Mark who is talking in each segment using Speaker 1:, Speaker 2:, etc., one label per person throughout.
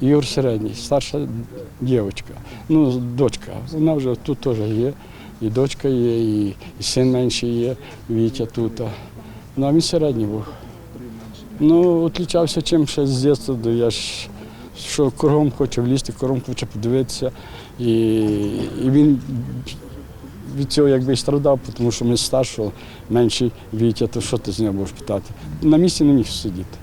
Speaker 1: Ігор середній, старша дівчинка, ну, дочка. Вона вже тут теж є. І дочка є, і, і син менший є, Вітя тут. Ну, а він середній був. Ну, відлічався чим ще з дитинства, я ж що кругом хоче влізти, кругом хоче подивитися. І, і він від цього якби і страдав, тому що ми старшого, менший Вітя, то що ти з нього будеш питати? На місці не міг сидіти.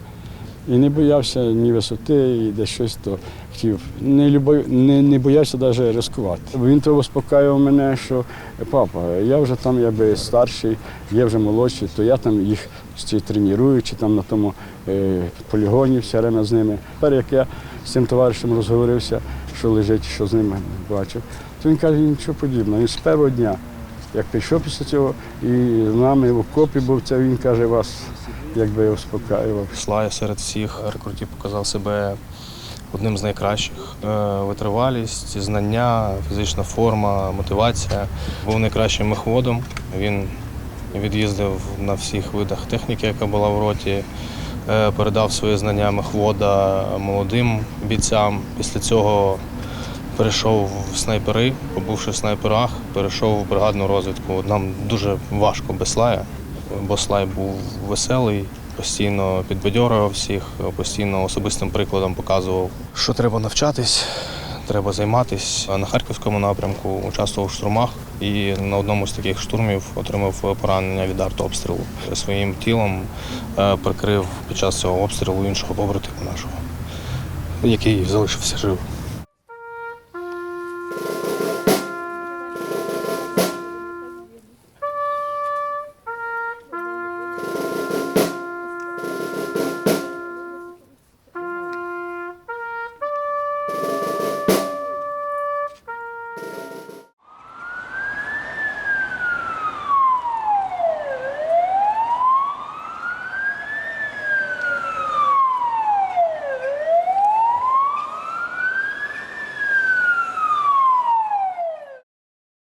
Speaker 1: І не боявся ні висоти, і десь щось то хотів. Не, любов, не, не боявся навіть ризикувати. Він то успокаював мене, що папа, я вже там якби старший, є вже молодший, то я там їх треную, чи там на тому е, полігоні все время з ними. Тепер як я з цим товаришем розговорився, що лежить, що з ними бачив, то він каже, нічого подібного. Він з першого дня, як прийшов після цього, і з нами в окопі був, це він каже, вас якби успокаював.
Speaker 2: Слая серед всіх рекрутів показав себе одним з найкращих. Е, Витривалість, знання, фізична форма, мотивація. Був найкращим мехводом. Він від'їздив на всіх видах техніки, яка була в роті. Е, Передав свої знання мехвода молодим бійцям. Після цього перейшов в снайпери, побувши в снайперах, перейшов в бригадну розвідку. Нам дуже важко без слая, бо слай був веселий, постійно підбадьорював всіх, постійно особистим прикладом показував, що треба навчатись, треба займатися. На харківському напрямку участвував в штурмах і на одному з таких штурмів отримав поранення від артобстрілу. Своїм тілом е, прикрив під час цього обстрілу іншого побратима нашого, який залишився живим.